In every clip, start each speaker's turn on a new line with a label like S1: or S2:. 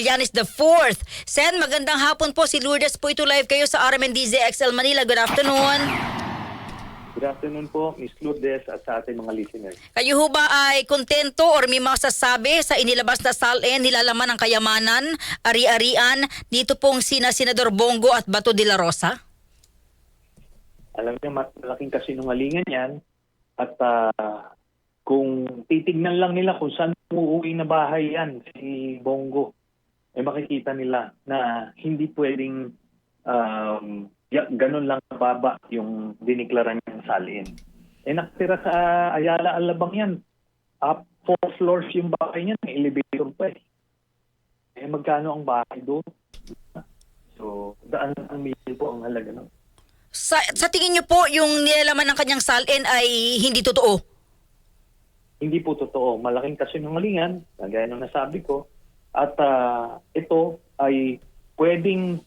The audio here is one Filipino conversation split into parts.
S1: Trillanes IV. Sen, magandang hapon po. Si Lourdes po ito live kayo sa RMNDZ XL Manila. Good afternoon.
S2: Good afternoon po, Ms. Lourdes at sa ating mga listeners.
S1: Kayo ho ba ay kontento or may masasabi sa inilabas na SALN, nilalaman ng kayamanan, ari-arian, dito pong sina Senador Bongo at Bato de la Rosa?
S2: Alam niyo, malaking kasinungalingan yan at ah, kung titignan lang nila kung saan uuwi na bahay yan, si Bongo, eh makikita nila na hindi pwedeng um, ganun lang baba yung diniklara niyang salin. Eh nakatira sa Ayala Alabang yan. Up four floors yung bahay niya, may elevator pa eh. Eh magkano ang bahay doon? So, daan ang million po ang halaga ng
S1: Sa, sa tingin niyo po, yung nilalaman ng kanyang SALN ay hindi totoo?
S2: hindi po totoo. Malaking kasinungalingan, gaya ng nasabi ko. At ah, ito ay pwedeng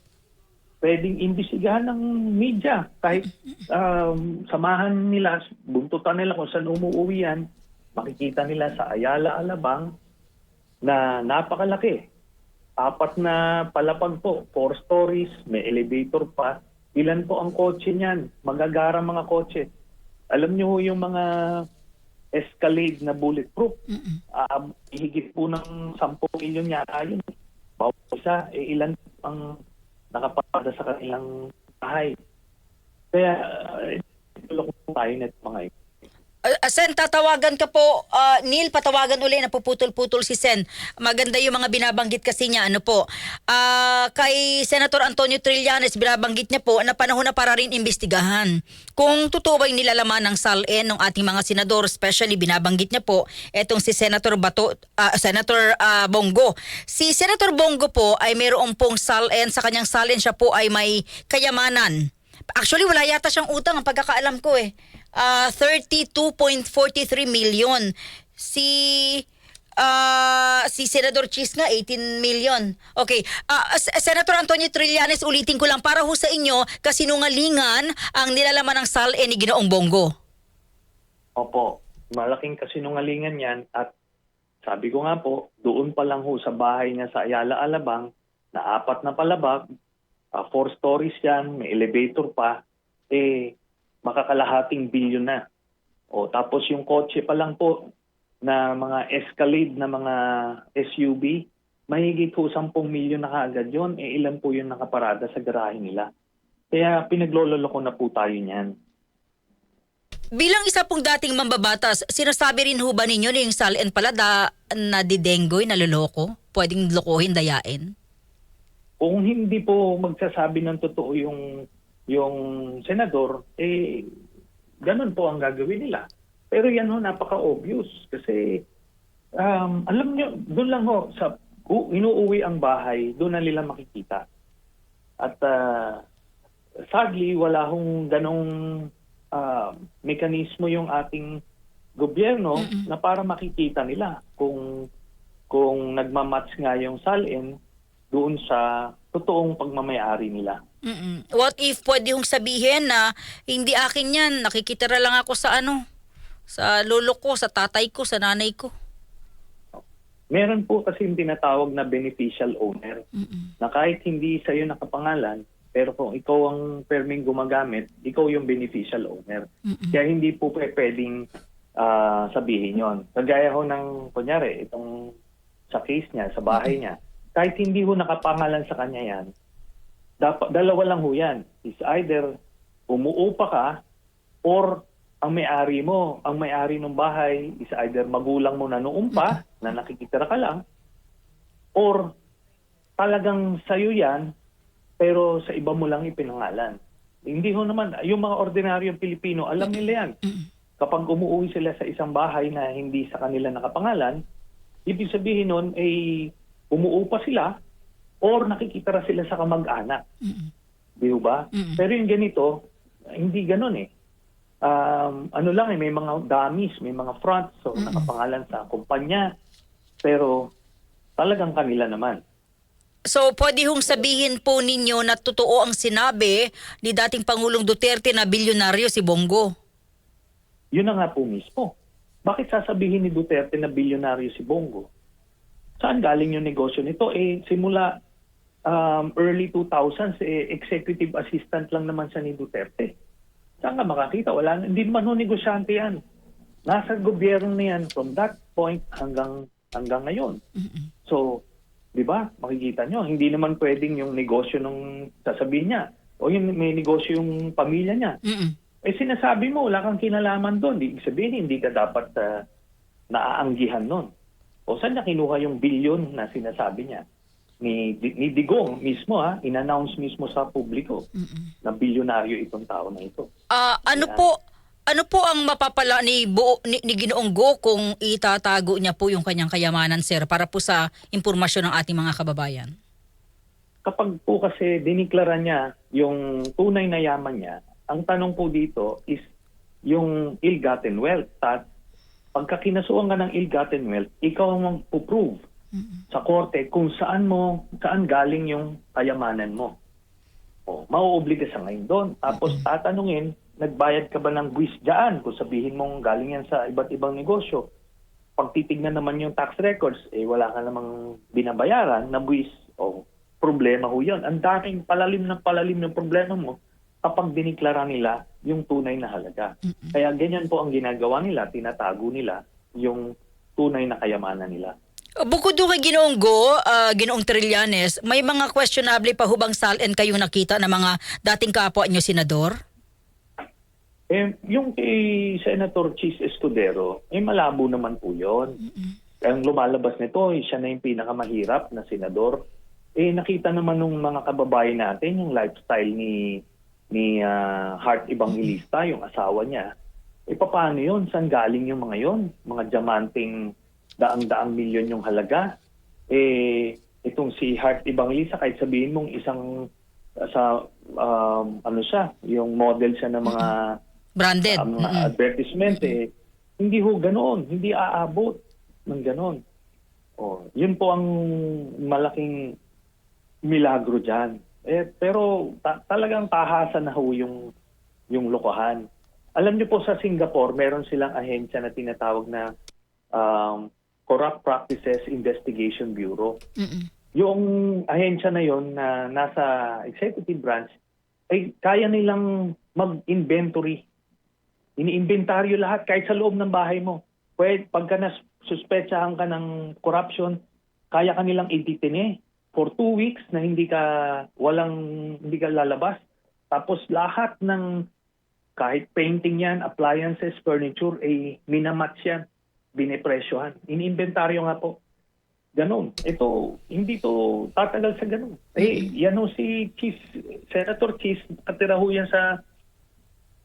S2: pwedeng imbisigahan ng media. Kahit um, samahan nila, buntutan nila kung saan umuwi yan, makikita nila sa Ayala Alabang na napakalaki. Apat na palapag po, four stories, may elevator pa. Ilan po ang kotse niyan? Magagara mga kotse. Alam niyo yung mga Escalade na bulletproof. Um, higit po ng 10 milyon yata yun. Bawat isa, eh, ilan ang nakapada sa kanilang bahay. Kaya, uh, tulong po tayo na mga ito.
S1: Uh, Sen, tatawagan ka po. Uh, Neil, patawagan uli. Napuputol-putol si Sen. Maganda yung mga binabanggit kasi niya. Ano po? Ah, kay Senator Antonio Trillanes, binabanggit niya po na panahon na para rin imbestigahan. Kung totoo ba yung nilalaman ng SALN ng ating mga senador, especially binabanggit niya po, etong si Senator Bato, ah, Senator ah, Bongo. Si Senator Bongo po ay mayroong pong SALN. Sa kanyang SALN siya po ay may kayamanan. Actually, wala yata siyang utang ang pagkakaalam ko eh. Ah, 32.43 million. Si ah, si Senador Chis nga 18 million. Okay. S- Senator Antonio Trillanes, ulitin ko lang para ho sa inyo kasinungalingan ang nilalaman ng SALN ni Ginoong Bongo.
S2: Opo, malaking kasinungalingan yan at sabi ko nga po, doon pa lang ho sa bahay niya sa Ayala Alabang na apat na palabag, ah, four stories yan, may elevator pa, eh makakalahating bilyon na. O tapos yung kotse pa lang po na mga Escalade na mga SUV, mahigit ho 10 milyon na kaagad yun, eh ilan po yung nakaparada sa garahe nila. Kaya pinaglololo ko na po tayo niyan.
S1: Bilang isa pong dating mambabatas, sinasabi rin ho ba ninyo na yung SALN pala da, na didenggoy, naloloko? Pwedeng lokohin, dayain?
S2: kung hindi po magsasabi ng totoo yung yung senador, eh ganun po ang gagawin nila. Pero yan ho, napaka-obvious kasi um, alam nyo, doon lang ho, sa u- inuuwi ang bahay, doon na nila makikita. At ah, sadly, wala hong ganong ah, mekanismo yung ating gobyerno na para makikita nila kung kung nagmamatch nga yung salin doon sa totoong pagmamayari nila.
S1: Mm-mm. What if pwede hong sabihin na hindi akin yan, nakikitira lang ako sa ano, sa lolo ko, sa tatay ko, sa nanay ko.
S2: Meron po kasi yung tinatawag na beneficial owner na kahit hindi sa iyo nakapangalan, pero kung ikaw ang perming gumagamit, ikaw yung beneficial owner. Kaya hindi po pe- pwedeng ah, sabihin yon. Kagaya ho ng, kunyari, itong sa case niya, sa bahay niya, kahit hindi ho nakapangalan sa kanya yan, dapat, dalawa lang ho yan. Is either umuupa ka or ang may-ari mo, ang may-ari ng bahay is either magulang mo na noong pa, na nakikitira ka lang, or talagang sa'yo yan, pero sa iba mo lang ipinangalan. Hindi ho naman, yung mga ordinaryong Pilipino, alam nila yan. Kapag umuwi sila sa isang bahay na hindi sa kanila nakapangalan, ibig sabihin nun ay umuupa sila or nakikitira sila sa kamag-anak. Di ho ba? Pero yung ganito, hindi ganun eh. Um, ano lang eh, may mga dummies, may mga fronts, so nakapangalan sa kumpanya, pero talagang kanila naman.
S1: So pwede hong sabihin po ninyo na totoo ang sinabi ni dating Pangulong Duterte na bilyonaryo si Bongo.
S2: Yun na nga po mismo. Bakit sasabihin ni Duterte na bilyonaryo si Bongo? saan galing yung negosyo nito? Eh, simula um, early 2000s, eh, executive assistant lang naman siya ni Duterte. Saan ka makakita? Wala, hindi naman ho negosyante yan. Nasa gobyerno na yan from that point hanggang hanggang ngayon. So, di ba, makikita nyo, hindi naman pwedeng yung negosyo nung sasabihin niya. O yung may negosyo yung pamilya niya.
S1: Mm-mm.
S2: Eh sinasabi mo, wala kang kinalaman doon. Ibig sabihin, hindi ka dapat uh, naaanggihan nun. O saan niya kinuha yung bilyon na sinasabi niya? Ni, ni Digong mismo, ha, in-announce mismo sa publiko na bilyonaryo itong tao na ito.
S1: Ah, ano
S2: Yeah.
S1: po ano po ang mapapala ni, buo, ni, ni Ginoong Go kung itatago niya po yung kanyang kayamanan, sir, para po sa impormasyon ng ating mga kababayan?
S2: Kapag po kasi diniklara niya yung tunay na yaman niya, ang tanong po dito is yung ill-gotten wealth. At pagka kinasuhan ka ng ill-gotten wealth, ikaw ang sa korte kung saan mo, saan galing yung kayamanan mo. O, mauobliga sa ngayon doon. Tapos tatanungin, nagbayad ka ba ng buwis dyan? Kung sabihin mong galing yan sa iba't ibang negosyo. Pag titignan naman yung tax records, eh wala ka namang binabayaran na buwis. O, problema ho yun. Ang daming palalim ng palalim ng problema mo kapag diniklara nila yung tunay na halaga. Kaya ganyan po ang ginagawa nila, tinatago nila yung tunay na kayamanan nila.
S1: Bukod doon kay Ginoong Go, ah, Ginoong Trillanes, may mga questionable pa hubang sal-and kayong nakita ng mga dating kapwa niyo senador?
S2: Eh, yung kay Senator Chis Escudero, eh malabo naman po yun. Ang lumalabas nito, eh, siya na yung pinakamahirap na senador. Eh, nakita naman nung mga kababayan natin yung lifestyle ni ni ah, Hart Evangelista, yung asawa niya. Eh, paano yun? Saan galing yung mga yun? Mga diamanting daang-daang milyon yung halaga. Eh, itong si Hart Evangelista, kahit sabihin mong isang sa um, ano siya, yung model siya ng mga
S1: Branded.
S2: ang mga advertisement eh hindi ho ganoon, hindi aabot ng ganoon. Oh, yun po ang malaking milagro diyan. Eh pero ta- talagang tahasan na ho yung yung lokohan. Alam niyo po sa Singapore, meron silang ahensya na tinatawag na um, Corrupt Practices Investigation Bureau.
S1: Mm-mm.
S2: Yung ahensya na yon na nasa executive branch ay kaya nilang mag-inventory. Ini-inventaryo lahat kahit sa loob ng bahay mo. Pwede, pagka na suspetsahan ka ng corruption, kaya ka nilang iditine for two weeks na hindi ka walang hindi ka lalabas. Tapos lahat ng kahit painting yan, appliances, furniture, ay minamatch yan, binipresyohan. Ini-inventaryo nga po. Ganon. Ito, hindi to tatagal sa ganon. Eh, yan o si Cheese, Senator Cheese, katira ho yan sa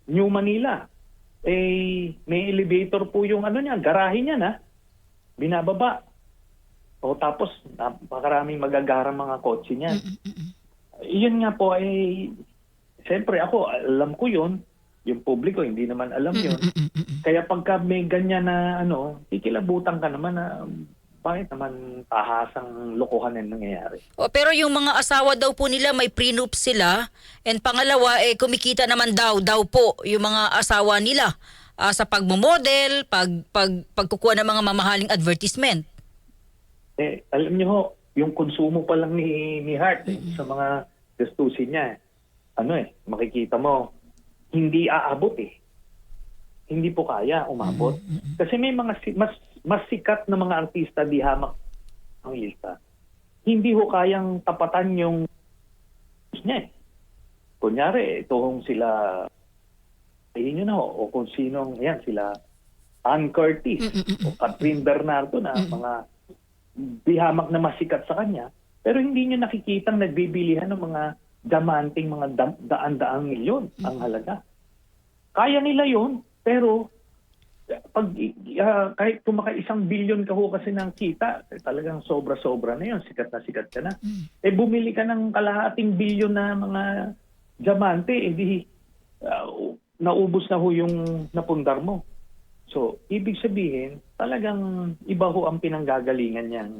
S2: New Manila. Eh, may elevator po yung ano niya, garahe niya na. Binababa. O tapos, napakaraming magagarang mga kotse niya. Yun nga po ay, siyempre ako, alam ko yun. Yung publiko, hindi naman alam yun.
S1: Mm-mm.
S2: Kaya pagka may ganyan na ano, kikilabutan ka naman na bakit naman tahasang lokohan ang nangyayari.
S1: O, pero yung mga asawa daw po nila may prenup sila and pangalawa eh kumikita naman daw daw po yung mga asawa nila ah, sa pagmomodel, pag pag pagkukuha ng mga mamahaling advertisement.
S2: Eh, alam niyo ho, yung konsumo pa lang ni, ni Hart eh, sa mga gastusin niya, eh, ano eh, makikita mo, hindi aabot eh. Hindi po kaya umabot. Kasi may mga si- mas mas sikat na mga artista di hamak ang lista. Hindi ho kayang tapatan yung niya eh. Kunyari, ito hong sila ayun yun ho, o kung sinong, yan, sila Ann Curtis o Catherine Bernardo na mga dihamak na masikat sa kanya, pero hindi nyo nakikitang nagbibilihan ng mga diamanting mga da- daan-daang milyon ang halaga. Kaya nila yon pero pag ah, kahit kumaka isang bilyon ka ho kasi ng kita, eh, talagang sobra-sobra na yon sikat na sikat ka na. Eh bumili ka ng kalahating bilyon na mga diamante, eh di ah, naubos na ho yung napundar mo. So, ibig sabihin, talagang iba ho ang pinanggagalingan niyang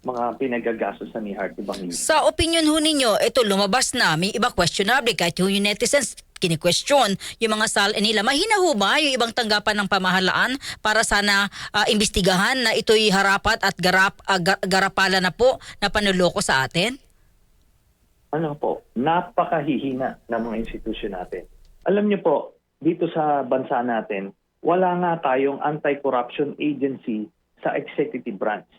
S2: mga pinagagastos ni Hart Evangelista.
S1: Sa opinion ho ninyo, ito lumabas na, may iba questionable kahit ho yung netizens kini-question yung mga sal nila. Mahina ho ba yung ibang tanggapan ng pamahalaan para sana ah, imbestigahan na ito'y harapat at garap, ga- garapala na po na panuloko sa atin?
S2: ano po, napakahihina ng mga institusyon natin. Alam niyo po, dito sa bansa natin, wala nga tayong anti-corruption agency sa executive branch.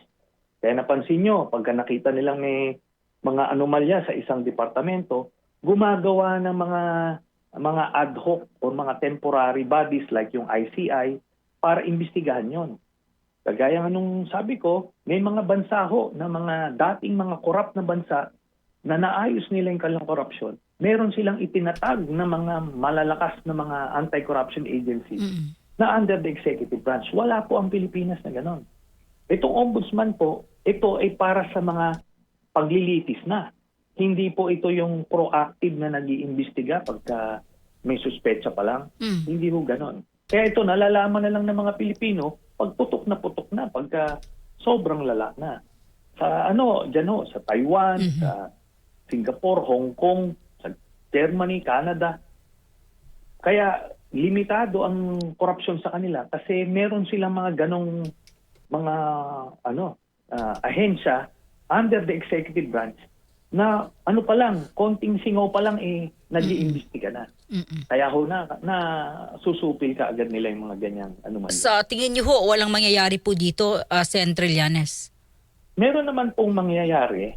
S2: Kaya napansin nyo, pagka nakita nilang may mga anomalya sa isang departamento, gumagawa ng mga mga ad hoc o mga temporary bodies like yung ICI para imbestigahan yon. Kagaya nga nung sabi ko, may mga bansa ho na mga dating mga korap na bansa na naayos nila yung kanilang korupsyon. Meron silang itinatag na mga malalakas na mga anti-corruption agencies
S1: Mm.
S2: na under the executive branch. Wala po ang Pilipinas na ganon. Itong ombudsman po, ito ay para sa mga paglilitis na. Hindi po ito yung proactive na nag iimbestiga pagka may suspecha pa lang.
S1: Mm.
S2: Hindi po ganon. Kaya ito, nalalaman na lang ng mga Pilipino pag putok na putok na, pagka sobrang lala na. Sa ano, dyan ho, sa Taiwan,
S1: Mhm.
S2: sa Singapore, Hong Kong, sa Germany, Canada. Kaya limitado ang korupsyon sa kanila kasi meron silang mga ganong mga ano ah, ahensya under the executive branch na ano pa lang, konting singaw pa lang eh nag-iimbestiga na.
S1: Mm-mm.
S2: Kaya ho na, na susupil ka agad nila yung mga ganyang ano man.
S1: Sa tingin niyo ho, walang mangyayari po dito, uh, Sen. Trillanes?
S2: Meron naman pong mangyayari,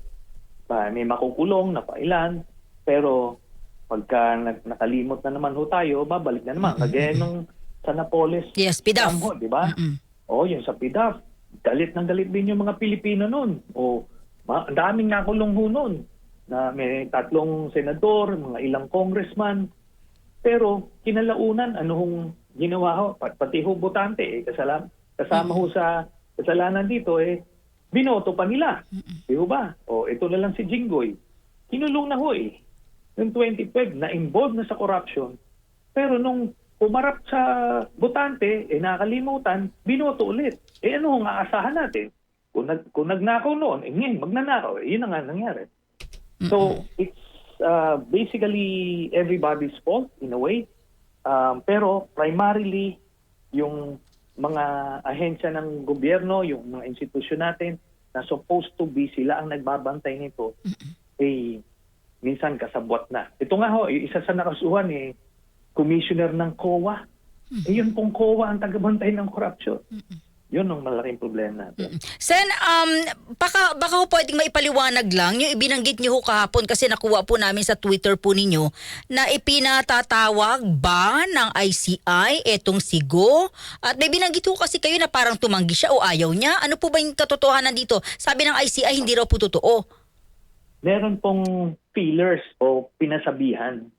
S2: pa may makukulong na pailan, pero pagka nag- nakalimot na naman ho tayo, babalik na naman. Kagaya nung sa Napoles,
S1: Yes, PIDAF.
S2: Di ba?
S1: Mm-mm.
S2: O, yung sa PIDAF. Galit ng galit din yung mga Pilipino noon. O, ang daming nakulong ho noon. Na may tatlong senador, mga ilang congressman. Pero kinalaunan, ano hong ginawa ho? Pat- Pati ho botante, eh, kasala, kasama ho sa kasalanan dito, eh, binoto pa nila. Di ba? O, ito na lang si Jinggoy. Kinulong na ho eh. Noong 2012, na-involved na sa corruption. Pero nung pumarap sa botante, eh nakalimutan, binoto ulit. Eh ano ang aasahan natin? Kung, nag, kung nagnakaw noon, eh ngayon magnanakaw. Eh, yun ang nga nangyari. So, it's uh, basically everybody's fault in a way. Um, pero primarily, yung mga ahensya ng gobyerno, yung mga institusyon natin, na supposed to be sila ang nagbabantay nito, eh, minsan kasabwat na. Ito nga ho, yung isa sa nakasuhan eh, commissioner ng COA. Eh, yun pong COA ang tagabantay ng corruption. Yun ang malaking problema natin.
S1: Sen, um, baka, baka ho pwedeng maipaliwanag lang yung ibinanggit niyo ho kahapon kasi nakuha po namin sa Twitter po ninyo na ipinatatawag ba ng ICI etong sigo? At may binanggit ho kasi kayo na parang tumanggi siya o ayaw niya. Ano po ba yung katotohanan dito? Sabi ng ICI hindi raw po totoo.
S2: Meron pong feelers o pinasabihan.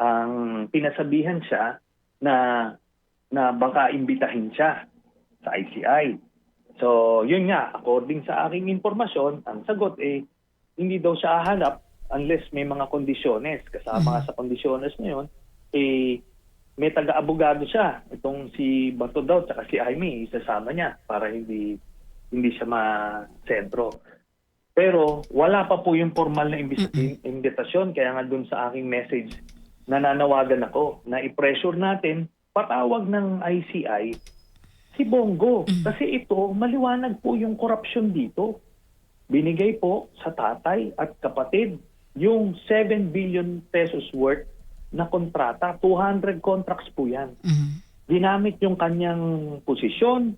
S2: Ang pinasabihan siya na na baka imbitahin siya sa ICI. So, yun nga, according sa aking informasyon, ang sagot eh, hindi daw siya hahanap unless may mga kondisyones. Kasama nga sa kondisyones na yun, eh, may taga-abogado siya. Itong si Bato daw, tsaka si Jaime, isasama niya para hindi hindi siya ma-sentro. Pero wala pa po yung formal na imbis- invitasyon. Kaya nga dun sa aking message, nananawagan ako na i-pressure natin, patawag ng ICI si Bongo. Kasi ito, maliwanag po yung corruption dito. Binigay po sa tatay at kapatid yung 7 billion pesos worth na kontrata. 200 contracts po yan. Ginamit yung kanyang posisyon,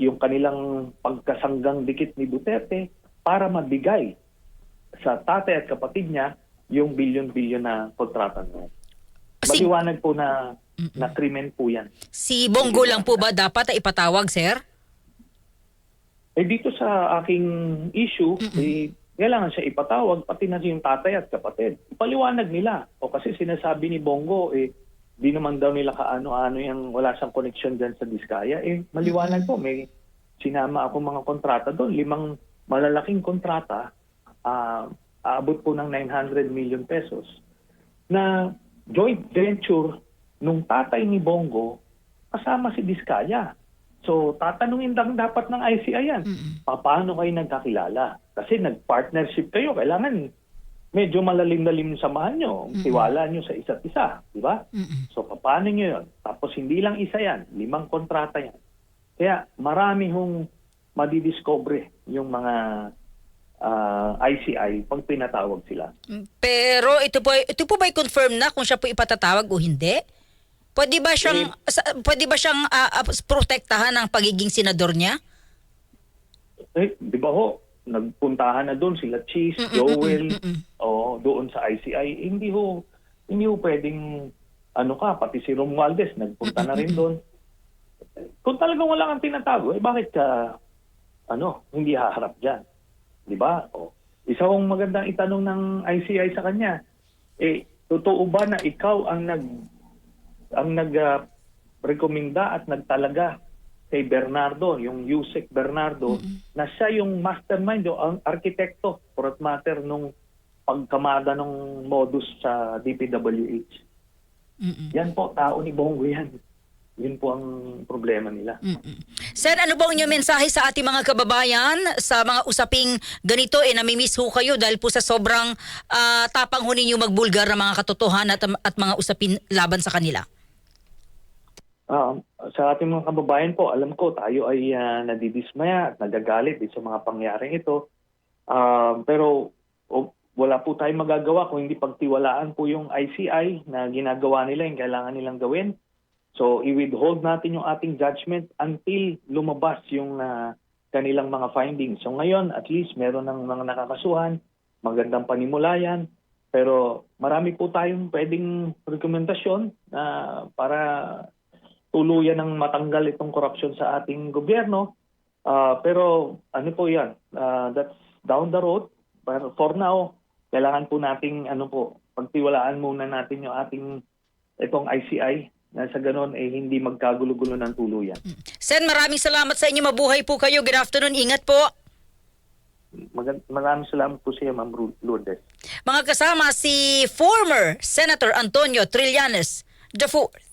S2: yung kanilang pagkasanggang dikit ni Duterte para mabigay sa tatay at kapatid niya yung bilyon-bilyon na kontrata niya.
S1: Si,
S2: Maliwanag po na na krimen po yan.
S1: si Bongo lang po ba dapat na ipatawag, sir?
S2: Eh dito sa aking issue, eh, kailangan siya ipatawag pati na yung tatay at kapatid. Ipaliwanag nila. O kasi sinasabi ni Bongo, eh, di naman daw nila kaano-ano yung wala siyang connection dyan sa Diskaya. Eh, maliwanag po, may sinama ako mga kontrata doon. Limang malalaking kontrata, ah, aabot po ng 900 million pesos na joint venture nung tatay ni Bongo kasama si Diskaya. So, tatanungin lang dapat ng ICI yan. Pa- Paano kayo nagkakilala? Kasi nag-partnership kayo. Kailangan medyo malalim-lalim samahan nyo, tiwala nyo sa isa't isa, di ba? So, paano nyo yun? Tapos, hindi lang isa yan, limang kontrata yan. Kaya, marami hong madidiscover yung mga ah, ICI pag pinatawag sila.
S1: Pero ito po ito po ba confirm na kung siya po ipatatawag o hindi? Pwede ba siyang sa- pwede ba siyang ah, protektahan ng pagiging senador niya?
S2: Eh, di ba ho, nagpuntahan na doon sila Cheese,
S1: Mm-mm,
S2: Joel,
S1: mm-mm, mm-mm.
S2: o doon sa ICI. Hindi ho, hindi ho pwedeng, ano ka, pati si Romualdez, nagpunta na rin doon. Kung talagang wala kang tinatago, eh bakit ka, ano, hindi haharap dyan? Di ba? O, isa kong magandang itanong ng ICI sa kanya, eh, totoo ba na ikaw ang nag, ang nag, ah, rekomenda at nagtalaga kay Bernardo, yung Yusek Bernardo, na siya yung mastermind o ang arkitekto for that matter nung pagkamada ng modus sa DPWH.
S1: Mm-mm.
S2: Yan po, tao ni Bongo yan. Yun po ang problema nila.
S1: Mm-mm. Sen, ano ba ang inyong mensahe sa ating mga kababayan sa mga usaping ganito eh namimiss ho kayo dahil po sa sobrang ah, tapang ho ninyo magbulgar ng mga katotohanan at, at mga usapin laban sa kanila?
S2: Ah, sa ating mga kababayan po, alam ko tayo ay ah, nadidismaya at nagagalit din sa mga pangyaring ito. Ah, pero o- wala po tayong magagawa kung hindi pagtiwalaan po yung ICI na ginagawa nila yung kailangan nilang gawin. So i-withhold natin yung ating judgment until lumabas yung ah, kanilang mga findings. So ngayon at least meron ng mga nakakasuhan, magandang panimulayan, pero marami po tayong pwedeng rekomendasyon na para tuluyan ng matanggal itong korupsyon sa ating gobyerno. Ah, pero ano po 'yan? Ah, that's down the road. Pero for now, kailangan po nating ano po, pagtiwalaan muna natin yung ating itong ICI na sa ganon eh hindi magkagulo-gulo ng tuluyan.
S1: Sen, maraming salamat sa inyo. Mabuhay po kayo. Good afternoon. Ingat po.
S2: Mag- maraming salamat po sa iyo, Ma'am Lourdes.
S1: Mga kasama si former Senator Antonio Trillanes the Fourth.